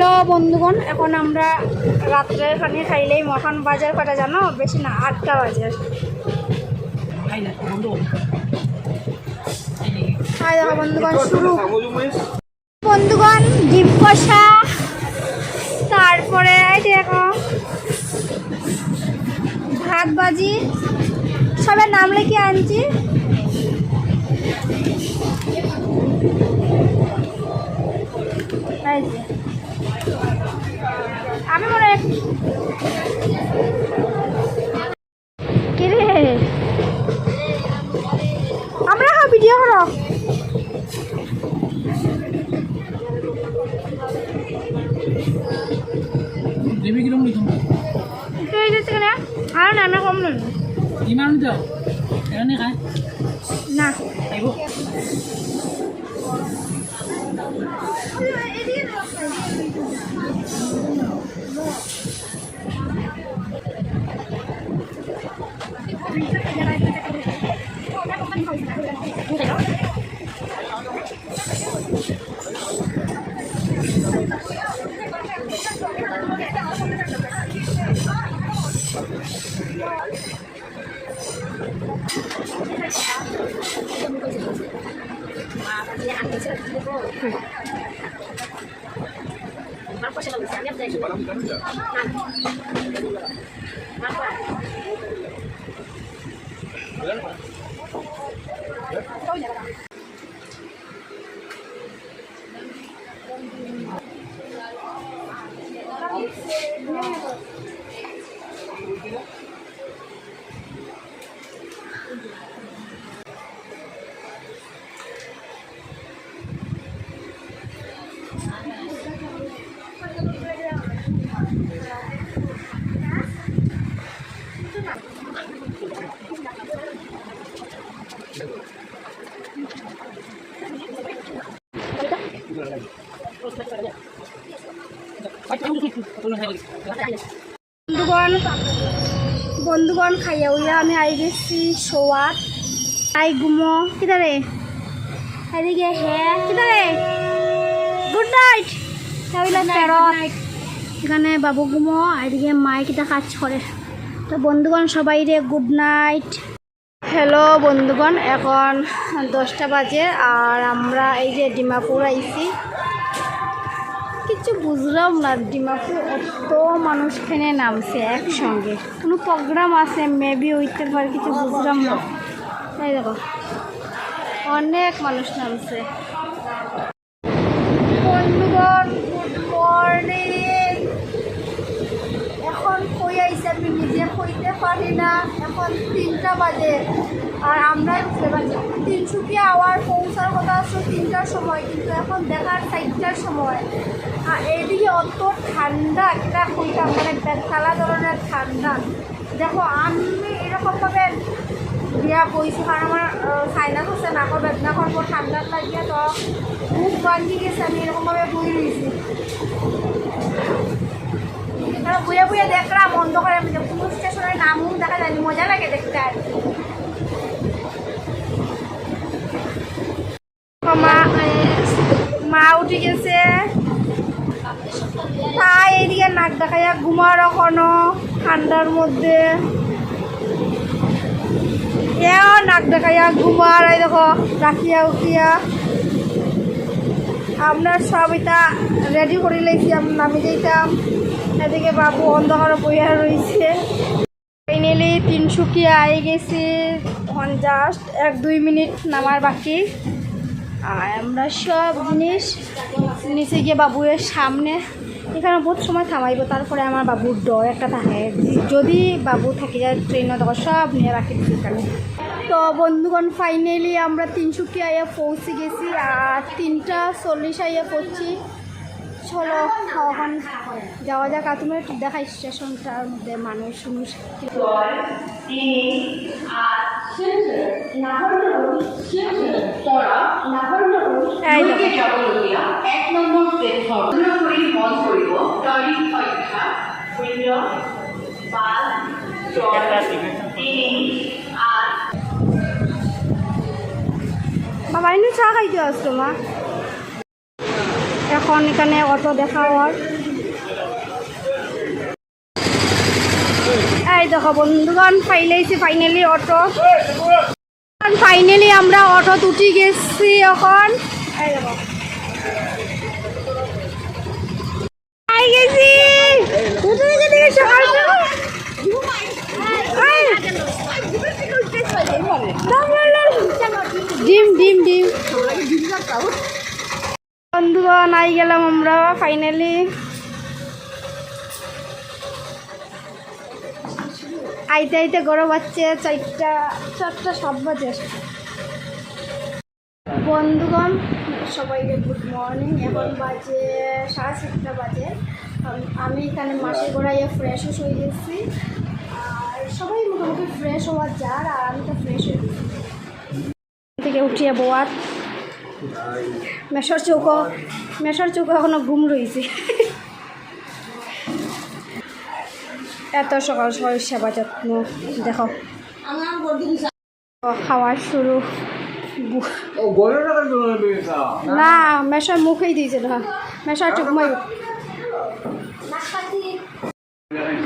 Hello বন্ধুগণ, এখন আমরা রাত্রের খানি খাইলেই মখান বাজার কটা জানো? বেশি না, আটটা বাজার দেখো বন্ধুগণ, শুরু। বন্ধুগণ ডিম কষা তারপরে দেখো, ভাত ভাজি। সবের নাম লিখে আনছি। দেবী কিরম লিখুন আর না কম নই। ইমান দাও। এখানে খায়? না। Kenapa sih kalau misalnya saya jual? Kenapa? Kenapa? বন্ধুগণ বন্ধুগণ খাইয়া উইয়া আমি আই গেছি সোয়াত আই ঘুমো কিদারে? এদিকে হ্যাঁ কিদারে? Good night. ফেরত। এখানে বাবু ঘুমো এদিকে মাই কিটা কাজ করে। তো বন্ধুগণ সবাই রে গুড নাইট। হ্যালো বন্ধুগণ এখন দশটা বাজে আর আমরা এই যে ডিমাপুর আইছি। কিছু বুঝলাম না, ডিমাপুর এত মানুষ এখানে নামছে একসঙ্গে। কোনো প্রোগ্রাম আছে মেবি হইতে পারে, কিছু বুঝলাম না। এই দেখো, অনেক মানুষ নামছে। বন্ধুগণ গুড এখন কই আইসি আমি নিজে কইতে পারি না, এখন তিনটা বাজে। আর আমরা তিনশুকিয়া আওয়ার পৌঁছার কথা আছে তিনটার সময়, কিন্তু এখন দেখার চারটার সময়। আর এদিকে অত ঠান্ডা, একটা কইতাম মানে বেতালা ধরনের ঠান্ডা। দেখো, আমি এরকমভাবে বিয়া বইছি, কারণ আমার সাইনাস হচ্ছে নাকর বেদনা করব ঠান্ডার লাগিয়ে তো মুখ বান্ধি গেছে, আমি এরকমভাবে বই রয়েছি। বুয়ে বুয়ে দেখলাম বন্ধ করে আমি যে পুলিশ স্টেশনের নামও দেখা যায়নি, মজা লাগে দেখতে আর মা মা উঠে গেছে। তাই এইদিকে নাক দেখাইয়া ঘুমার এখনও ঠান্ডার মধ্যে। এও নাক দেখাইয়া ঘুমার এই দেখো, রাখিয়া উঠিয়া। আপনার সব এটা রেডি করে লেছি আমি নামি যাইতাম। এদিকে বাবু অন্ধকার বইয়া রয়েছে ফাইনালি তিনশুকিয়া আই গেছি। জাস্ট এক দুই মিনিট নামার বাকি। আর আমরা সব জিনিস নিচে গিয়ে বাবুয়ের সামনে এখানে বহুত সময় থামাইব, তারপরে আমার বাবুর ডর একটা থাকে। যদি বাবু থাকি যায় ট্রেনে তখন সব নিয়ে রাখি এখানে তো বন্ধুগণ ফাইনালি আমরা তিনশুকিয়া আইয়া পৌঁছে গেছি আর তিনটা চল্লিশ আইয়া পড়ছি। চলো, এখন যাওয়া যাক। আর তুমি একটু দেখাই স্টেশনটার মধ্যে মানুষ মানুষ। এক নম্বৰ প্লেটফৰ্ম মন কৰিব তৈৰী সংখ্যা শূন্য পাঁচ ছয় তিনি আঠ বাবা এনে চা খাইতে আসতো মা। এখন এখন অটো দেখা হওয়ার এই দেখো বন্ধুগণ ফাইলাইছি ফাইনালি অটো ফাইনালি আমরা অটো উঠি গেছি এখন। ডিম ডিম ডিম। বন্ধুগণ, আই গেলাম আমরা ফাইনালি আইতে আইতে গরম হচ্ছে চারটা চারটা সাত বাজে। বন্ধুগণ সবাইকে গুড মর্নিং এখন বাজে সাড়ে সাতটা বাজে। আমি এখানে মাসে গোড়াইয়ে ফ্রেশ হয়ে গেছি আর সবাই মোটামুটি ফ্রেশ হওয়ার যার আর আমি তো ফ্রেশ হয়ে গেছি। থেকে উঠিয়ে বোয়ার। মেশর চৌকো মেশর চৌকো এখনও ঘুম রয়েছে এত সকাল সকাল সেবা যত্ন দেখো। খাওয়ার শুরু। না মেশার মুখেই দিয়েছে না। মেশার চোখ মই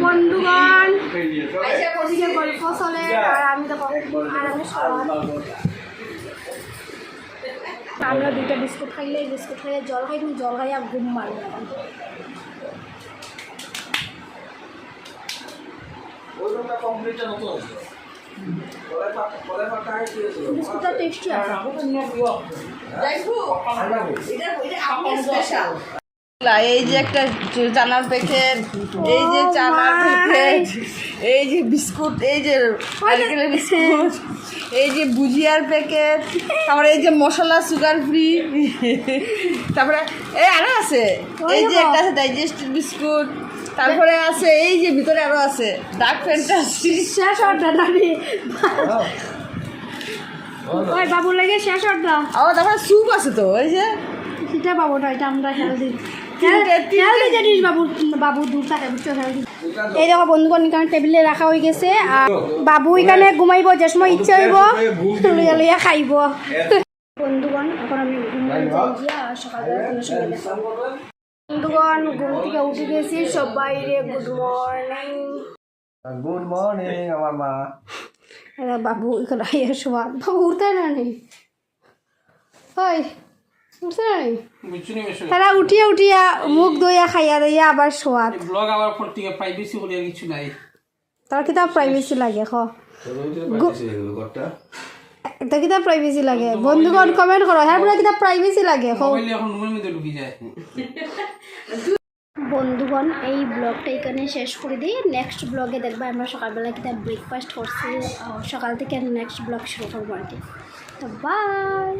বন্ধুগণ গল্প চলে আর আমি আমরা দুটো বিস্কুট খাইলে বিস্কুট খাইয়ে জল খাই তুমি জল খাইয়া ঘুম বিস্কুটটা টেস্টি আছে। এই যে একটা চানার প্যাকেট এই যে Oh চানার. প্যাকেট এই যে বিস্কুট এই যে নারকেলের বিস্কুট এই যে ভুজিয়ার প্যাকেট তারপরে এই যে মশলা সুগার ফ্রি তারপরে এই আরও আছে। এই যে একটা আছে ডাইজেস্টেড বিস্কুট। তারপরে আছে এই যে ভিতরে আরও আছে ডার্ক ফ্যান্টাসি শেষ অর্ডার নানি। ওই বাবু লাগে শেষ অর্ডার। আবার তারপরে স্যুপ আছে তো এই যে। সেটা পাবো না এটা আমরা হেলদি জিনিস বাবু বাবু দূর থাকে বুঝছ হেলদি এই দেখো বন্ধুগণ এখানে টেবিলে রাখা হয়ে গেছে আর বাবু এখানে ঘুমাইব যে সময় ইচ্ছা হইব লইয়া লইয়া খাইব। বন্ধুগণ এখন আমি ঘুমাই যাই সকালবেলা তোমার সঙ্গে দেখা। হবে। বন্ধুগণ ঘুম থেকে উঠে গেছি। সবাই রে গুড মর্নিং গুড মর্নিং আমার মা। এরা বাবু এখানে আইয়া শোয়া বাবু উঠতে না নি ওই উঠতে না নি বুঝছ নি বেশ তারা উঠিয়া উঠিয়া মুখ ধুইয়া খাইয়া দইয়া আবার শোয়াত ব্লগ আবার থেকে প্রাইভেসি কিছু নাই। তার কিতাব প্রাইভেসি লাগে খ ঘরটা? এটা কিতাব প্রাইভেসি লাগে। বন্ধুগণ কমেন্ট করো হ্যাঁ পুরা কিতাব প্রাইভেসি লাগে মোবাইল এখন রুমের মধ্যে ঢুকে যায়। বন্ধুগণ এই ব্লগটা এখানে শেষ করে দিই। নেক্সট ব্লগে দেখবা আমরা সকালবেলা কিতাব ব্রেকফাস্ট করছি সকাল থেকে নেক্সট ব্লগ শুরু করব আর কি তো বাই